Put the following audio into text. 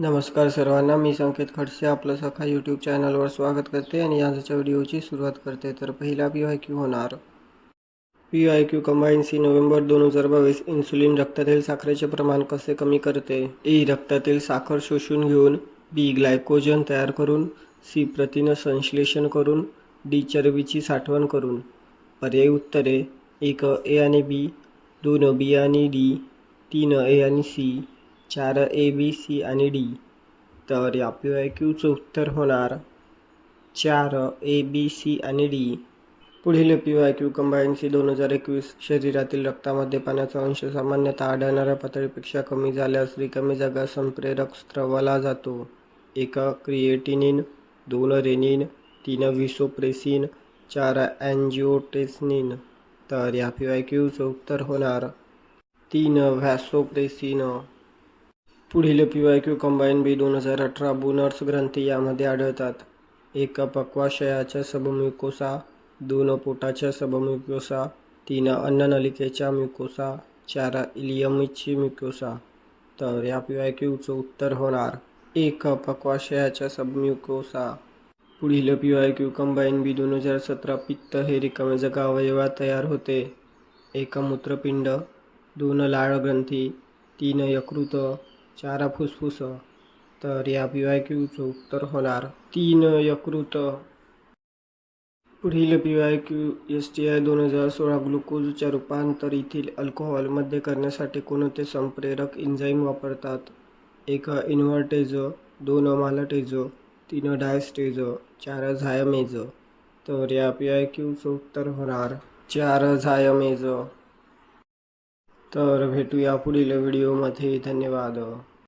नमस्कार सर्वांना मी संकेत खडसे आपलं सखा यूट्यूब चॅनलवर स्वागत करते आणि आजच्या व्हिडिओची सुरुवात करते. तर पहिला पी आय क्यू होणार. P I Q combine C November दोन हजार बावीस इन्सुलिन रक्तातील साखरेचे प्रमाण कसे कमी करते? ए रक्तातील साखर शोषून घेऊन. बी ग्लायकोजन तयार करून. सी प्रथिनं संश्लेषण करून. डी चरबीची साठवण करून. पर्यायी उत्तरे एक ए आणि बी दोन बी आणि डी तीन ए आणि सी चार ए बी सी आणि डी तर या पी वाय क्यूचं उत्तर होणार चार ए बी सी आणि डी पुढील P Y Q combine C दोन हजार एकवीस शरीरातील रक्तामध्ये पाण्याचा अंश सामान्यतः आढळणाऱ्या पातळीपेक्षा कमी झाल्यास रिकामी जागा संप्रेरक स्त्रवला जातो. एक क्रिएटिनिन दोन रेनिन तीन विसोप्रेसिन चार अँजिओटेसनिन तर या पी वाय क्यूचं उत्तर होणार तीन व्हॅसोप्रेसिन पुढील P Y Q combine B दोन हजार अठरा बोनर्स ग्रंथी यामध्ये आढळतात. एक पक्वाशयाच्या सबम्युकोसा दोन पोटाच्या सबम्युकोसा तीन अन्ननलिकेच्या म्युकोसा चार इलियमची म्युकोसा. तर या पी वाय क्यूचं उत्तर होणार. एक पक्वाशयाच्या सबम्युकोसा. पुढील P Y Q combine B दोन हजार सतरा पित्त हे रिकामे जागा अवयवात तयार होते. एक मूत्रपिंड दोन लाळ ग्रंथी तीन यकृत चार फुफ्फुस तर या पी वाय क्यूचं उत्तर होणार तीन यकृत. पुढील P Y Q S T I दोन हजार सोळा ग्लुकोजच्या येथील अल्कोहॉलमध्ये करण्यासाठी कोणते संप्रेरक एन्झाईम वापरतात? एक इन्व्हर्टेज दोन मालटेज तीन डायस्टेज चार झायमेज. तर या पी आय क्यूचं उत्तर होणार चार झायमेज. तर भेटूया पुढील व्हिडिओमध्ये. धन्यवाद.